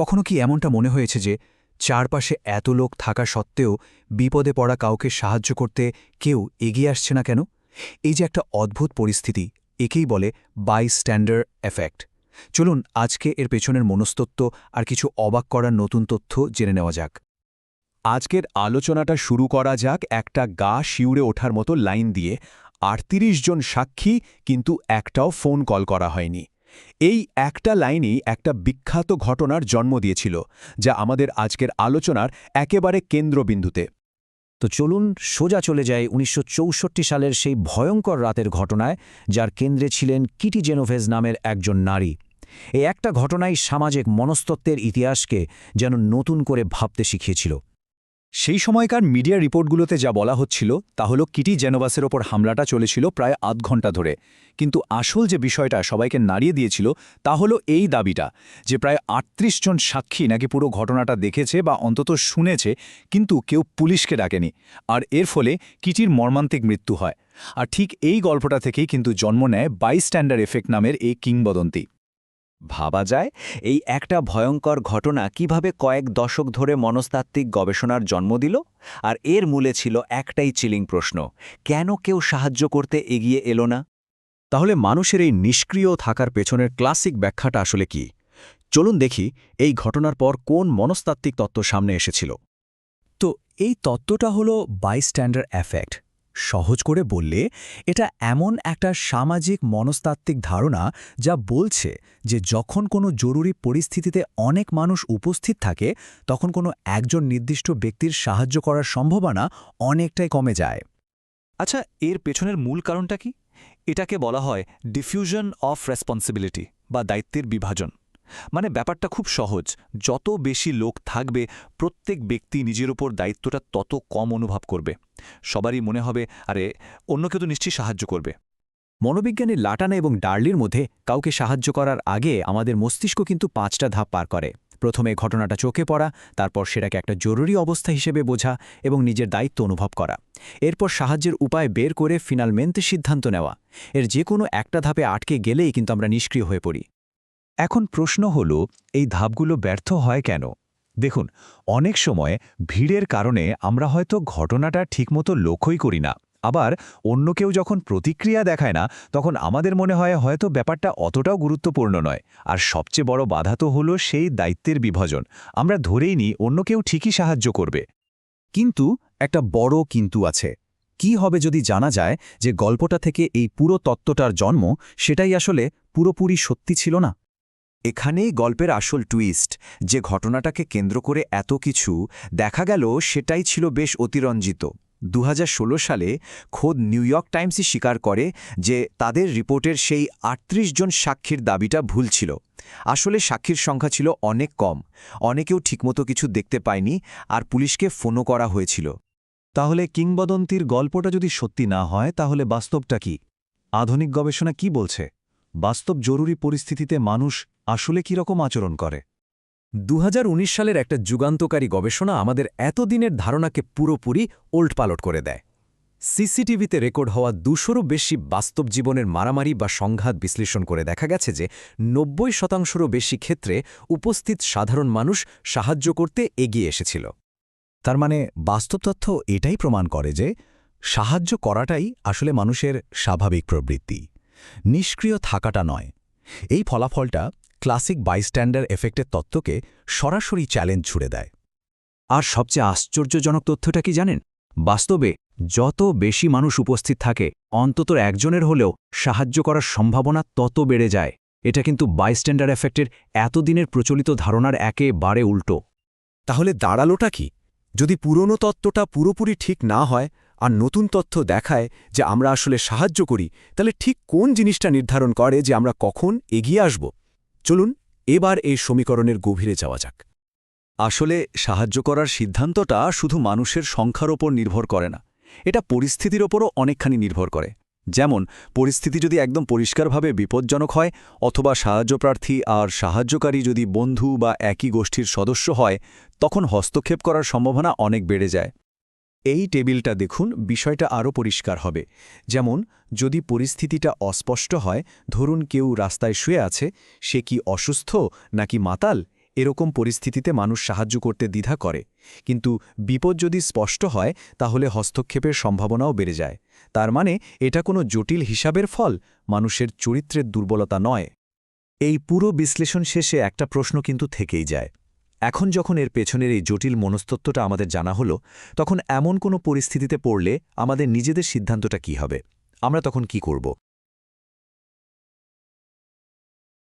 কখনো কি এমনটা মনে হয়েছে যে চারপাশে এত লোক থাকা সত্ত্বেও বিপদে পড়া কাউকে সাহায্য করতে কেউ এগিয়ে আসছে না কেন? এই যে একটা অদ্ভুত পরিস্থিতি, একেই বলে বাই স্ট্যান্ডার এফেক্ট চলুন আজকে এর পেছনের মনস্তত্ত্ব আর কিছু অবাক করার নতুন তথ্য জেনে নেওয়া যাক। আজকের আলোচনাটা শুরু করা যাক একটা গা শিউরে ওঠার মতো লাইন দিয়ে। আটত্রিশ জন সাক্ষী, কিন্তু একটাও ফোন কল করা হয়নি। এই একটা লাইনই একটা বিখ্যাত ঘটনার জন্ম দিয়েছিল, যা আমাদের আজকের আলোচনার একেবারে কেন্দ্রবিন্দুতে। তো চলুন সোজা চলে যায় উনিশশো চৌষট্টি সালের সেই ভয়ঙ্কর রাতের ঘটনায়, যার কেন্দ্রে ছিলেন কিটি জেনোভেজ নামের একজন নারী। এই একটা ঘটনাই সামাজিক মনস্তত্ত্বের ইতিহাসকে যেন নতুন করে ভাবতে শিখিয়েছিল। সেই সময়কার মিডিয়া রিপোর্টগুলোতে যা বলা হচ্ছিল, তা হল কিটি জেনোভাসের ওপর হামলাটা চলেছিল প্রায় আধ ঘণ্টা ধরে। কিন্তু আসল যে বিষয়টা সবাইকে নাড়িয়ে দিয়েছিল, তা হলো এই দাবিটা, যে প্রায় আটত্রিশ জন সাক্ষী নাকি পুরো ঘটনাটা দেখেছে বা অন্তত শুনেছে, কিন্তু কেউ পুলিশকে ডাকেনি। আর এর ফলে কিটির মর্মান্তিক মৃত্যু হয়। আর ঠিক এই গল্পটা থেকেই কিন্তু জন্ম নেয় বাইস্ট্যান্ডার এফেক্ট নামের এই কিংবদন্তি। ভাবা যায়? এই একটা ভয়ঙ্কর ঘটনা কীভাবে কয়েক দশক ধরে মনস্তাত্ত্বিক গবেষণার জন্ম দিল? আর এর মূলে ছিল একটাই চিলিং প্রশ্ন, কেন কেউ সাহায্য করতে এগিয়ে এলো না? তাহলে মানুষের এই নিষ্ক্রিয় থাকার পেছনের ক্লাসিক ব্যাখ্যাটা আসলে কি? চলুন দেখি এই ঘটনার পর কোন মনস্তাত্ত্বিক তত্ত্ব সামনে এসেছিল। তো এই তত্ত্বটা হলো বাইস্ট্যান্ডার এফেক্ট সহজ করে বললে, এটা এমন একটা সামাজিক মনস্তাত্ত্বিক ধারণা যা বলছে যে যখন কোনো জরুরি পরিস্থিতিতে অনেক মানুষ উপস্থিত থাকে, তখন কোনো একজন নির্দিষ্ট ব্যক্তির সাহায্য করার সম্ভাবনা অনেকটাই কমে যায়। আচ্ছা এর পেছনের মূল কারণটা কি? এটাকে বলা হয় ডিফিউশন অফ রেসপন্সিবিলিটি বা দায়িত্বের বিভাজন। মানে ব্যাপারটা খুব সহজ। যত বেশি লোক থাকবে, প্রত্যেক ব্যক্তি নিজের উপর দায়িত্বটা তত কম অনুভব করবে। সবারই মনে হবে, আরে, অন্য কেউ তো নিশ্চয়ই সাহায্য করবে। মনোবিজ্ঞানী লাটানা এবং ডার্লির মধ্যে কাউকে সাহায্য করার আগে আমাদের মস্তিষ্ক কিন্তু পাঁচটা ধাপ পার করে। প্রথমে ঘটনাটা চোখে পড়া, তারপর সেটাকে একটা জরুরি অবস্থা হিসেবে বোঝা এবং নিজের দায়িত্ব অনুভব করা। এরপর সাহায্যের উপায় বের করে ফিনালমেন্তে সিদ্ধান্ত নেওয়া। এর যে কোনো একটা ধাপে আটকে গেলেই কিন্তু আমরা নিষ্ক্রিয় হয়ে পড়ি। এখন প্রশ্ন হল, এই ধাপগুলো ব্যর্থ হয় কেন? দেখুন, অনেক সময় ভিড়ের কারণে আমরা হয়তো ঘটনাটা ঠিকমতো লক্ষ্যই করি না। আবার অন্য কেউ যখন প্রতিক্রিয়া দেখায় না, তখন আমাদের মনে হয় হয়তো ব্যাপারটা অতটাও গুরুত্বপূর্ণ নয়। আর সবচেয়ে বড় বাধা তো হলো সেই দায়িত্বের বিভাজন। আমরা ধরেই নিই, অন্য কেউ ঠিকই সাহায্য করবে। কিন্তু একটা বড় কিন্তু আছে। কি হবে যদি জানা যায় যে গল্পটা থেকে এই পুরো তত্ত্বটার জন্ম, সেটাই আসলে পুরোপুরি সত্যি ছিল না? এখানেই গল্পের আসল টুইস্ট যে ঘটনাটাকে কেন্দ্র করে এত কিছু, দেখা গেল সেটাই ছিল বেশ অতিরঞ্জিত। দু হাজার ষোলো সালে খোদ নিউ ইয়র্ক টাইমসই স্বীকার করে যে তাদের রিপোর্টের সেই ৩৮ জন সাক্ষীর দাবিটা ভুল ছিল। আসলে সাক্ষীর সংখ্যা ছিল অনেক কম, অনেকেও ঠিকমতো কিছু দেখতে পায়নি আর পুলিশকে ফোনও করা হয়েছিল। তাহলে কিংবদন্তির গল্পটা যদি সত্যি না হয়, তাহলে বাস্তবটা কি? আধুনিক গবেষণা কি বলছে? বাস্তব জরুরি পরিস্থিতিতে মানুষ আসলে কীরকম আচরণ করে? দু হাজার উনিশ সালের একটা যুগান্তকারী গবেষণা আমাদের এতদিনের ধারণাকে পুরোপুরি ওল্টপালট করে দেয়। সিসিটিভিতে রেকর্ড হওয়া দুশোরও বেশি বাস্তব জীবনের মারামারি বা সংঘাত বিশ্লেষণ করে দেখা গেছে যে নব্বই শতাংশেরও বেশি ক্ষেত্রে উপস্থিত সাধারণ মানুষ সাহায্য করতে এগিয়ে এসেছিল। তার মানে বাস্তব তথ্য এটাই প্রমাণ করে যে সাহায্য করাটাই আসলে মানুষের স্বাভাবিক প্রবৃত্তি। নিষ্ক্রিয় থাকাটা নয়। এই ফলাফলটা ক্লাসিক বাইস্ট্যান্ডার এফেক্টের তত্ত্বকে সরাসরি চ্যালেঞ্জ ছুড়ে দেয়। আর সবচেয়ে আশ্চর্যজনক তথ্যটা কি জানেন? বাস্তবে যত বেশি মানুষ উপস্থিত থাকে, অন্তত একজনের হলেও সাহায্য করার সম্ভাবনা তত বেড়ে যায়। এটা কিন্তু বাইস্ট্যান্ডার এফেক্টের এতদিনের প্রচলিত ধারণার একেবারে উল্টো। তাহলে দাঁড়ালোটা কি? যদি পুরনো তত্ত্বটা পুরোপুরি ঠিক না হয় আর নতুন তথ্য দেখায় যে আমরা আসলে সাহায্য করি, তাহলে ঠিক কোন জিনিসটা নির্ধারণ করে যে আমরা কখন এগিয়ে আসব? চলুন এবার এই সমীকরণের গভীরে যাওয়া যাক। আসলে সাহায্য করার সিদ্ধান্তটা শুধু মানুষের সংখ্যার ওপর নির্ভর করে না, এটা পরিস্থিতির ওপরও অনেকখানি নির্ভর করে। যেমন, পরিস্থিতি যদি একদম পরিষ্কারভাবে বিপজ্জনক হয়, অথবা সাহায্যপ্রার্থী আর সাহায্যকারী যদি বন্ধু বা একই গোষ্ঠীর সদস্য হয়, তখন হস্তক্ষেপ করার সম্ভাবনা অনেক বেড়ে যায়। এই টেবিলটা দেখুন, বিষয়টা আরও পরিষ্কার হবে। যেমন, যদি পরিস্থিতিটা অস্পষ্ট হয়, ধরুন কেউ রাস্তায় শুয়ে আছে, সে কি অসুস্থ নাকি মাতাল? এরকম পরিস্থিতিতে মানুষ সাহায্য করতে দ্বিধা করে। কিন্তু বিপদ যদি স্পষ্ট হয়, তাহলে হস্তক্ষেপের সম্ভাবনাও বেড়ে যায়। তার মানে এটা কোনো জটিল হিসাবের ফল, মানুষের চরিত্রের দুর্বলতা নয়। এই পুরো বিশ্লেষণ শেষে একটা প্রশ্ন কিন্তু থেকেই যায়। এখন যখন এর পেছনের এই জটিল মনস্তত্ত্বটা আমাদের জানা হলো, তখন এমন কোনো পরিস্থিতিতে পড়লে আমাদের নিজেদের সিদ্ধান্তটা কি হবে? আমরা তখন কি করব?